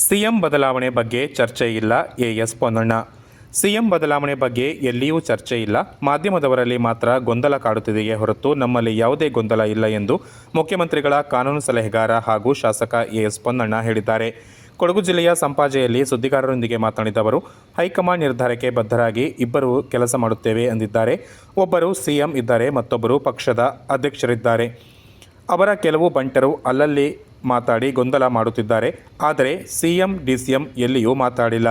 CM ಬದಲಾವಣೆ ಬಗ್ಗೆ ಚರ್ಚೆ ಇಲ್ಲ ಎಎಸ್ ಪೊನ್ನಣ್ಣ. ಸಿಎಂ ಬದಲಾವಣೆ ಬಗ್ಗೆ ಎಲ್ಲಿಯೂ ಚರ್ಚೆ ಇಲ್ಲ. ಮಾಧ್ಯಮದವರಲ್ಲಿ ಮಾತ್ರ ಗೊಂದಲ ಕಾಡುತ್ತಿದೆಯೇ ಹೊರತು ನಮ್ಮಲ್ಲಿ ಯಾವುದೇ ಗೊಂದಲ ಇಲ್ಲ ಎಂದು ಮುಖ್ಯಮಂತ್ರಿಗಳ ಕಾನೂನು ಸಲಹೆಗಾರ ಹಾಗೂ ಶಾಸಕ ಎಎಸ್ ಪೊನ್ನಣ್ಣ ಹೇಳಿದ್ದಾರೆ. ಕೊಡಗು ಜಿಲ್ಲೆಯ ಸಂಪಾಜೆಯಲ್ಲಿ ಸುದ್ದಿಗಾರರೊಂದಿಗೆ ಮಾತನಾಡಿದ ಅವರು, ಹೈಕಮಾಂಡ್ ನಿರ್ಧಾರಕ್ಕೆ ಬದ್ಧರಾಗಿ ಇಬ್ಬರು ಕೆಲಸ ಮಾಡುತ್ತೇವೆ ಎಂದಿದ್ದಾರೆ. ಒಬ್ಬರು ಸಿಎಂ ಇದ್ದಾರೆ, ಮತ್ತೊಬ್ಬರು ಪಕ್ಷದ ಅಧ್ಯಕ್ಷರಿದ್ದಾರೆ. ಅವರ ಕೆಲವು ಬಂಟರು ಅಲ್ಲಲ್ಲಿ ಮಾತಾಡಿ ಗೊಂದಲ ಮಾಡುತ್ತಿದ್ದಾರೆ. ಆದರೆ ಸಿಎಂ, ಡಿಸಿಎಂ ಎಲ್ಲಿಯೂ ಮಾತಾಡಿಲ್ಲ.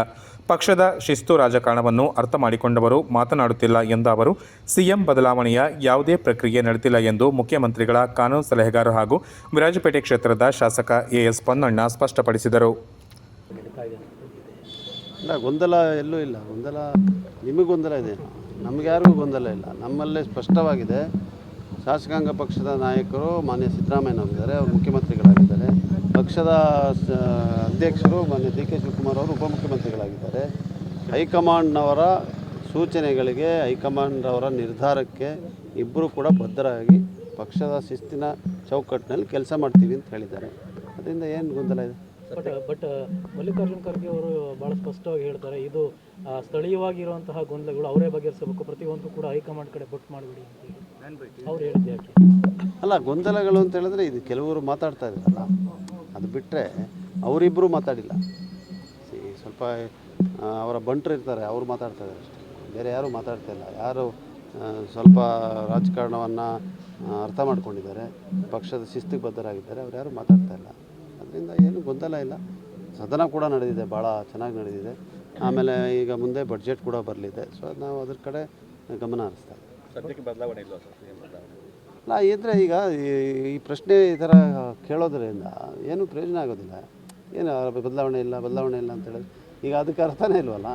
ಪಕ್ಷದ ಶಿಸ್ತು ರಾಜಕಾರಣವನ್ನು ಅರ್ಥ ಮಾಡಿಕೊಂಡವರು ಮಾತನಾಡುತ್ತಿಲ್ಲ ಎಂದ ಅವರು, ಸಿಎಂ ಬದಲಾವಣೆಯ ಯಾವುದೇ ಪ್ರಕ್ರಿಯೆ ನಡೆದಿಲ್ಲ ಎಂದು ಮುಖ್ಯಮಂತ್ರಿಗಳ ಕಾನೂನು ಸಲಹೆಗಾರ ಹಾಗೂ ವಿರಾಜಪೇಟೆ ಕ್ಷೇತ್ರದ ಶಾಸಕ ಎಎಸ್ ಪೊನ್ನಣ್ಣ ಸ್ಪಷ್ಟಪಡಿಸಿದರು. ಗೊಂದಲ ಎಲ್ಲೂ ಇಲ್ಲ. ಗೊಂದಲ, ನಿಮಗೆ ಗೊಂದಲ ಇದೆ. ನಮಗ್ಯಾರಿಗೂ ಗೊಂದಲ ಇಲ್ಲ. ನಮ್ಮಲ್ಲೇ ಸ್ಪಷ್ಟವಾಗಿದೆ. ಶಾಸಕಾಂಗ ಪಕ್ಷದ ನಾಯಕರು ಮಾನ್ಯ ಸಿದ್ದರಾಮಯ್ಯನವರಿದ್ದಾರೆ ಅವರು ಮುಖ್ಯಮಂತ್ರಿಗಳಾಗಿದ್ದಾರೆ. ಪಕ್ಷದ ಅಧ್ಯಕ್ಷರು ಮಾನ್ಯ ಡಿ ಕೆ ಶಿವಕುಮಾರ್ ಅವರು ಉಪಮುಖ್ಯಮಂತ್ರಿಗಳಾಗಿದ್ದಾರೆ. ಹೈಕಮಾಂಡ್ನವರ ಸೂಚನೆಗಳಿಗೆ ಹೈಕಮಾಂಡ್ ಅವರ ನಿರ್ಧಾರಕ್ಕೆ ಇಬ್ಬರು ಕೂಡ ಬದ್ಧರಾಗಿ ಪಕ್ಷದ ಶಿಸ್ತಿನ ಚೌಕಟ್ಟಿನಲ್ಲಿ ಕೆಲಸ ಮಾಡ್ತೀವಿ ಅಂತ ಹೇಳಿದ್ದಾರೆ. ಅದರಿಂದ ಏನು ಗೊಂದಲ ಇದೆ? ಬಟ್ ಬಟ್, ಮಲ್ಲಿಕಾರ್ಜುನ್ ಖರ್ಗೆ ಅವರು ಭಾಳ ಸ್ಪಷ್ಟವಾಗಿ ಹೇಳ್ತಾರೆ, ಇದು ಸ್ಥಳೀಯವಾಗಿರುವಂತಹ ಗೊಂದಲಗಳು ಅವರೇ ಬಗೆಹರಿಸಬೇಕು. ಪ್ರತಿಯೊಂದು ಕೂಡ ಹೈಕಮಾಂಡ್ ಕಡೆ ಬೊಟ್ಟು ಮಾಡಿಬಿಡಿ ಅಂತ ಅಲ್ಲ, ಗೊಂದಲಗಳು ಅಂತ ಹೇಳಿದ್ರೆ ಇದು ಕೆಲವರು ಮಾತಾಡ್ತಾ ಇದ್ದಾರಲ್ಲ. ಅದು ಬಿಟ್ಟರೆ ಅವರಿಬ್ಬರು ಮಾತಾಡಿಲ್ಲ. ಸ್ವಲ್ಪ ಅವರ ಬಂಟರು ಇರ್ತಾರೆ, ಅವರು ಮಾತಾಡ್ತಾ ಇದ್ದಾರೆ ಅಷ್ಟೇ. ಬೇರೆ ಯಾರೂ ಮಾತಾಡ್ತಾ ಇಲ್ಲ. ಯಾರು ಸ್ವಲ್ಪ ರಾಜಕಾರಣವನ್ನು ಅರ್ಥ ಮಾಡ್ಕೊಂಡಿದ್ದಾರೆ, ಪಕ್ಷದ ಶಿಸ್ತಿಗೆ ಬದ್ಧರಾಗಿದ್ದಾರೆ, ಅವ್ರು ಯಾರು ಮಾತಾಡ್ತಾ ಇಲ್ಲ. ಅದರಿಂದ ಏನು ಗೊಂದಲ ಇಲ್ಲ. ಸದನ ಕೂಡ ನಡೆದಿದೆ, ಭಾಳ ಚೆನ್ನಾಗಿ ನಡೆದಿದೆ. ಆಮೇಲೆ ಈಗ ಮುಂದೆ ಬಡ್ಜೆಟ್ ಕೂಡ ಬರಲಿದೆ. ಸೊ, ನಾವು ಅದ್ರ ಕಡೆ ಗಮನ ಹರಿಸ್ತಾ ಅಲ್ಲ ಇದ್ರೆ ಈಗ ಈ- ಪ್ರಶ್ನೆ ಈ ಥರ ಕೇಳೋದ್ರಿಂದ ಏನು ಪ್ರಯೋಜನ ಆಗೋದಿಲ್ಲ. ಏನು ಬದಲಾವಣೆ ಇಲ್ಲ ಬದಲಾವಣೆ ಇಲ್ಲ ಅಂತ ಹೇಳಿದ್ರೆ ಈಗ ಅದಕ್ಕೆ ಅರ್ಥನೇ ಇಲ್ವಲ್ಲ?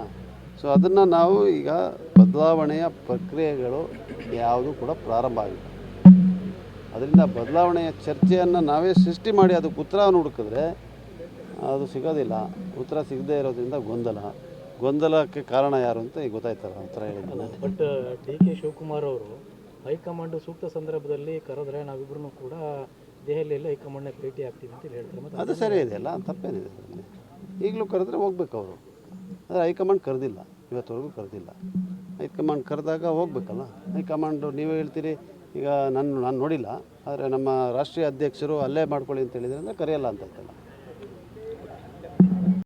ಸೊ ಅದನ್ನು ನಾವು ಈಗ ಬದಲಾವಣೆಯ ಪ್ರಕ್ರಿಯೆಗಳು ಯಾವುದು ಕೂಡ ಪ್ರಾರಂಭ ಆಗಿಲ್ಲ. ಅದರಿಂದ ಬದಲಾವಣೆಯ ಚರ್ಚೆಯನ್ನು ನಾವೇ ಸೃಷ್ಟಿ ಮಾಡಿ ಅದಕ್ಕೆ ಉತ್ತರ ಹುಡುಕಿದ್ರೆ ಅದು ಸಿಗೋದಿಲ್ಲ. ಉತ್ತರ ಸಿಗದೇ ಇರೋದ್ರಿಂದ ಗೊಂದಲ. ಗೊಂದಲಕ್ಕೆ ಕಾರಣ ಯಾರು ಅಂತ ಈಗ ಗೊತ್ತಾಯ್ತಲ್ಲ ಹೇಳಿದ್ದಾನೆ ಬಟ್ ಡಿ ಕೆ ಶಿವಕುಮಾರ್ ಅವರು ಹೈಕಮಾಂಡ್ ಸೂಕ್ತ ಸಂದರ್ಭದಲ್ಲಿ ಕರೆದ್ರೆ ನಾವಿಬ್ರು ಕೂಡ ದೆಹಲಿಯಲ್ಲಿ ಹೈಕಮಾಂಡ್ನ ಭೇಟಿ ಆಗ್ತೀವಿ ಅಂತ ಹೇಳಿ ಹೇಳ್ತಾರೆ. ಮತ್ತೆ ಅದು ಸರಿ ಇದೆಯಲ್ಲ ತಪ್ಪೇನಿದೆ ಅದರಲ್ಲಿ ಈಗಲೂ ಕರೆದ್ರೆ ಹೋಗ್ಬೇಕು ಅವರು. ಆದರೆ ಹೈಕಮಾಂಡ್ ಕರೆದಿಲ್ಲ ಇವತ್ತವರೆಗೂ ಕರೆದಿಲ್ಲ. ಹೈಕಮಾಂಡ್ ಕರೆದಾಗ ಹೋಗ್ಬೇಕಲ್ಲ. ಹೈಕಮಾಂಡು ನೀವೇ ಹೇಳ್ತೀರಿ ಈಗ ನಾನು ನಾನು ನೋಡಿಲ್ಲ ಆದರೆ ನಮ್ಮ ರಾಷ್ಟ್ರೀಯ ಅಧ್ಯಕ್ಷರು ಅಲ್ಲೇ ಮಾಡ್ಕೊಳ್ಳಿ ಅಂತ ಹೇಳಿದ್ರೆ ಅಂದರೆ ಕರೆಯಲ್ಲ ಅಂತ ಆಯ್ತಲ್ಲ.